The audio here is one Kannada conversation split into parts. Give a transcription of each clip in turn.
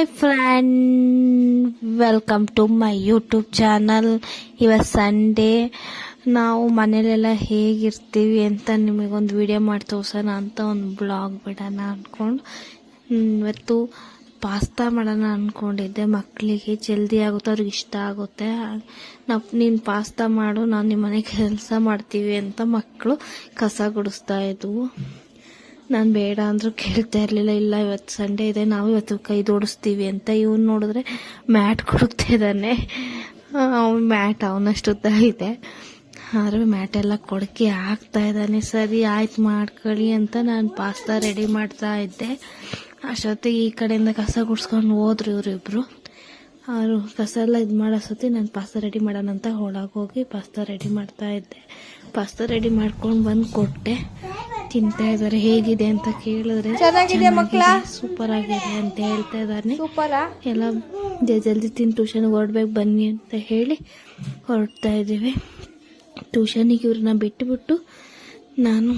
Hi friend welcome to my YouTube channel ಇವತ್ತು ಸಂಡೇ ನಾವು ಮನೇಲೆಲ್ಲ ಹೇಗಿರ್ತೀವಿ ಅಂತ ನಿಮಗೊಂದು ವಿಡಿಯೋ ಮಾಡಿ ತೋರ್ಸೋಣ ಅಂತ ಒಂದು ಬ್ಲಾಗ್ ಬಿಡೋಣ ಅಂದ್ಕೊಂಡು ಇವತ್ತು ಪಾಸ್ತಾ ಮಾಡೋಣ ಅಂದ್ಕೊಂಡಿದ್ದೆ ಮಕ್ಕಳಿಗೆ ಜಲ್ದಿ ಆಗುತ್ತೆ, ಅವ್ರಿಗೆ ಇಷ್ಟ ಆಗುತ್ತೆ. ನಾವು, ನೀನು ಪಾಸ್ತಾ ಮಾಡು ನಾವು ನಿಮ್ಮ ಮನೆ ಕೆಲಸ ಮಾಡ್ತೀವಿ ಅಂತ ಮಕ್ಕಳು ಕಸ ಗುಡಿಸ್ತಾ ಇದ್ವು. ನಾನು ಬೇಡ ಅಂದರೂ ಕೇಳ್ತಾ ಇರಲಿಲ್ಲ, ಇಲ್ಲ ಇವತ್ತು ಸಂಡೇ ಇದೆ, ನಾವು ಇವತ್ತು ಕೈ ದೋಡಿಸ್ತೀವಿ ಅಂತ ಇವನು ನೋಡಿದ್ರೆ ಮ್ಯಾಟ್ ಕೊಡುತ್ತಾ ಇದ್ದಾನೆ ಅವ್ನು ಮ್ಯಾಟ್ ಅವನಷ್ಟು ಉದ್ದ ಇದೆ. ಆದರೆ ಮ್ಯಾಟ್ ಎಲ್ಲ ಕೊಡಕ್ಕೆ ಹಾಕ್ತಾ ಇದ್ದಾನೆ. ಸರಿ, ಆಯ್ತು ಮಾಡ್ಕೊಳ್ಳಿ ಅಂತ ನಾನು ಪಾಸ್ತಾ ರೆಡಿ ಮಾಡ್ತಾ ಇದ್ದೆ. ಅಷ್ಟೊತ್ತಿಗೆ ಈ ಕಡೆಯಿಂದ ಕಸ ಗುಡ್ಸ್ಕೊಂಡು ಹೋದ್ರು ಇವರಿಬ್ರು. ಅವರು ಕಸ ಎಲ್ಲ ಇದು ಮಾಡೋ ನಾನು ಪಾಸ್ತಾ ರೆಡಿ ಮಾಡೋಣ ಅಂತ ಒಳಗೋಗಿ ಪಾಸ್ತಾ ರೆಡಿ ಮಾಡ್ತಾ ಇದ್ದೆ. ಪಾಸ್ತಾ ರೆಡಿ ಮಾಡ್ಕೊಂಡು ಬಂದು ಕೊಟ್ಟೆ. ತಿಂತಾ ಇದ್ದಾರೆ ಹೇಗಿದೆ ಅಂತ ಕೇಳಿದ್ರೆ ಚೆನ್ನಾಗಿದೆ ಮಕ್ಕಳ? ಸೂಪರ್ ಆಗಿದೆ ಅಂತ ಹೇಳ್ತಾ ಇದ್ದಾನೆ ಸೂಪರಾ? ಎಲ್ಲ ಜ- ಜಲ್ದಿ ತಿಂದು ಟ್ಯೂಷನ್ ಹೊರಡ್ಬೇಕು ಬನ್ನಿ ಅಂತ ಹೇಳಿ ಹೊರಡ್ತಾ ಇದ್ದೀವಿ. ಟ್ಯೂಷನಿಗೆ ಇವ್ರನ್ನ ಬಿಟ್ಟುಬಿಟ್ಟು ನಾನು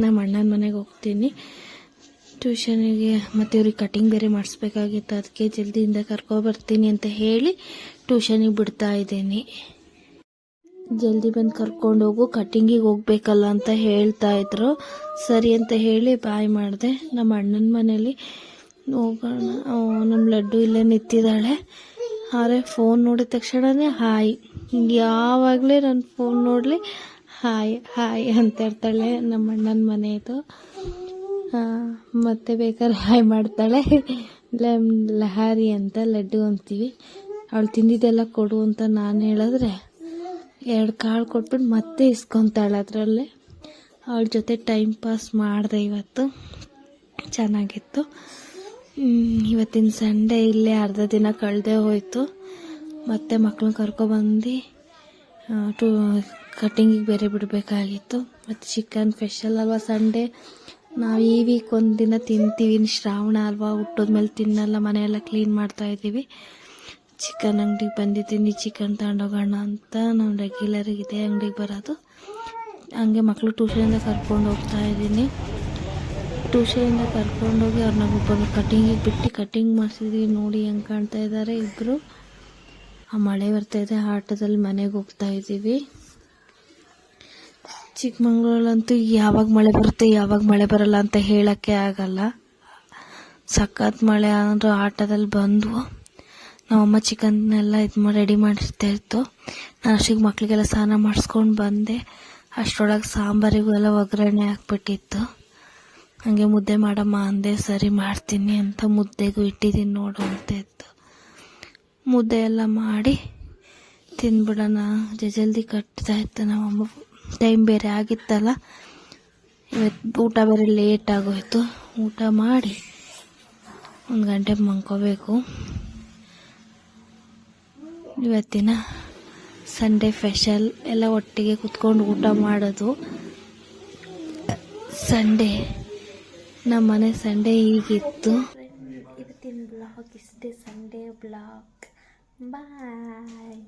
ನಮ್ಮ ಅಣ್ಣನ ಮನೆಗೆ ಹೋಗ್ತೀನಿ. ಟ್ಯೂಷನಿಗೆ ಮತ್ತು ಇವ್ರಿಗೆ ಕಟಿಂಗ್ ಬೇರೆ ಮಾಡಿಸ್ಬೇಕಾಗಿತ್ತು ಅದಕ್ಕೆ ಜಲ್ದಿಯಿಂದ ಕರ್ಕೊಬರ್ತೀನಿ ಅಂತ ಹೇಳಿ ಟ್ಯೂಷನಿಗೆ ಬಿಡ್ತಾ ಇದ್ದೀನಿ. ಜಲ್ದಿ ಬಂದು ಕರ್ಕೊಂಡು ಹೋಗು ಕಟ್ಟಿಂಗಿಗೆ ಹೋಗ್ಬೇಕಲ್ಲ ಅಂತ ಹೇಳ್ತಾ ಇದ್ರು. ಸರಿ ಅಂತ ಹೇಳಿ ಬಾಯ್ ಮಾಡಿದೆ. ನಮ್ಮ ಅಣ್ಣನ ಮನೇಲಿ ಹೋಗೋಣ. ನಮ್ಮ ಲಡ್ಡು ಇಲ್ಲೇ ನಿಂತಿದ್ದಾಳೆ. ಆದರೆ ಫೋನ್ ನೋಡಿದ ತಕ್ಷಣವೇ ಹಾಯ್. ಯಾವಾಗಲೇ ನನ್ನ ಫೋನ್ ನೋಡಲಿ, ಹಾಯ್ ಹಾಯ್ ಅಂತ ಇರ್ತಾಳೆ ನಮ್ಮ ಅಣ್ಣನ ಮನೆಯದು ಮತ್ತೆ ಬೇಕಾದ್ರೆ ಹಾಯ್ ಮಾಡ್ತಾಳೆ. ಲಹಾರಿ ಅಂತ ಲಡ್ಡು ಅಂತೀವಿ. ಅವಳು ತಿಂದಿದ್ದೆಲ್ಲ ಕೊಡು ಅಂತ ನಾನು ಹೇಳಿದ್ರೆ ಎರಡು ಕಾಳು ಕೊಟ್ಬಿಟ್ಟು ಮತ್ತೆ ಇಸ್ಕೊತಾಳೆ ಅದರಲ್ಲೇ. ಅವಳ ಜೊತೆ ಟೈಮ್ ಪಾಸ್ ಮಾಡಿದೆ ಇವತ್ತು. ಚೆನ್ನಾಗಿತ್ತು. ಇವತ್ತಿನ ಸಂಡೇ ಇಲ್ಲೇ ಅರ್ಧ ದಿನ ಕಳೆದೇ ಹೋಯಿತು. ಮತ್ತೆ ಮಕ್ಕಳನ್ನ ಕರ್ಕೊಬಂದು ಟು ಕಟ್ಟಿಂಗಿಗೆ ಬೇರೆ ಬಿಡಬೇಕಾಗಿತ್ತು. ಮತ್ತು ಚಿಕನ್ ಸ್ಪೆಷಲ್ ಅಲ್ವಾ ಸಂಡೇ ನಾವು ಈ ವೀಕ್ ಒಂದು ದಿನ ತಿಂತೀವಿ. ಶ್ರಾವಣ ಅಲ್ವಾ, ಹುಟ್ಟೋದ್ಮೇಲೆ ತಿನ್ನಲ್ಲ, ಮನೆಯೆಲ್ಲ ಕ್ಲೀನ್ ಮಾಡ್ತಾ ಇದ್ದೀವಿ ಚಿಕನ್ ಅಂಗಡಿಗೆ ಬಂದಿದ್ದೀನಿ. ಚಿಕನ್ ತಗೊಂಡೋಗೋಣ ಅಂತ ನಾವು ರೆಗ್ಯುಲರ್ ಇದೇ ಅಂಗಡಿಗೆ ಬರೋದು. ಹಂಗೆ ಮಕ್ಕಳು ಟ್ಯೂಷನಿಂದ ಕರ್ಕೊಂಡು ಹೋಗ್ತಾ ಇದ್ದೀನಿ. ಟ್ಯೂಷನಿಂದ ಕರ್ಕೊಂಡೋಗಿ ಅವ್ರನ್ನ ಒಬ್ಬರು ಕಟಿಂಗಿಗೆ ಬಿಟ್ಟು ಕಟಿಂಗ್ ಮಾಡಿಸಿದ್ವಿ. ನೋಡಿ ಹೆಂಗೆ ಕಾಣ್ತಾ ಇದ್ದಾರೆ ಇಬ್ಬರು ಆ ಮಳೆ ಬರ್ತಾ ಇದೆ, ಆಟೋದಲ್ಲಿ ಮನೆಗೆ ಹೋಗ್ತಾ ಇದ್ದೀವಿ. ಚಿಕ್ಕಮಂಗ್ಳೂರಲ್ಲಂತೂ ಯಾವಾಗ ಮಳೆ ಬರುತ್ತೆ, ಯಾವಾಗ ಮಳೆ ಬರಲ್ಲ ಅಂತ ಹೇಳೋಕ್ಕೆ ಆಗಲ್ಲ. ಸಖತ್ ಮಳೆ ಅಂದರೂ ಆಟೋದಲ್ಲಿ ಬಂದ್ವು. ನಮ್ಮಮ್ಮ ಚಿಕನ್ನೆಲ್ಲ ಇದು ಮಾಡಿ ರೆಡಿ ಮಾಡಿರ್ತಾ ಇತ್ತು. ನಾನು ಅಷ್ಟಿಗೆ ಮಕ್ಕಳಿಗೆಲ್ಲ ಸ್ನಾನ ಮಾಡಿಸ್ಕೊಂಡು ಬಂದೆ. ಅಷ್ಟರೊಳಗೆ ಸಾಂಬಾರಿಗೂ ಎಲ್ಲ ಒಗ್ಗರಣೆ ಹಾಕ್ಬಿಟ್ಟಿತ್ತು. ಹಾಗೆ ಮುದ್ದೆ ಮಾಡಮ್ಮ ಅಂದೆ, ಸರಿ ಮಾಡ್ತೀನಿ ಅಂತ ಮುದ್ದೆಗೂ ಇಟ್ಟಿದ್ದೀನಿ ನೋಡು ಅಂತ ಇತ್ತು. ಮುದ್ದೆ ಎಲ್ಲ ಮಾಡಿ ತಿಂದ್ಬಿಡೋಣ ಜಲ್ದಿ ಕಟ್ತಾ ಇತ್ತು. ನಮ್ಮಮ್ಮ ಟೈಮ್ ಬೇರೆ ಆಗಿತ್ತಲ್ಲ. ಇವತ್ತು ಊಟ ಬೇರೆ ಲೇಟ್ ಆಗೋಯ್ತು. ಊಟ ಮಾಡಿ ಒಂದು ಗಂಟೆ ಮಲ್ಕೋಬೇಕು. ಇವತ್ತಿನ ಸಂಡೇ ಸ್ಪೆಷಲ್ ಎಲ್ಲ ಒಟ್ಟಿಗೆ ಕುತ್ಕೊಂಡು ಊಟ ಮಾಡೋದು. ಸಂಡೇ ನಮ್ಮ ಮನೆ ಸಂಡೇ ಹೀಗಿತ್ತು. ಇವತ್ತಿನ ಬ್ಲಾಗ್ ಇಷ್ಟೇ ಸಂಡೇ ಬ್ಲಾಗ್ ಬಾಯ್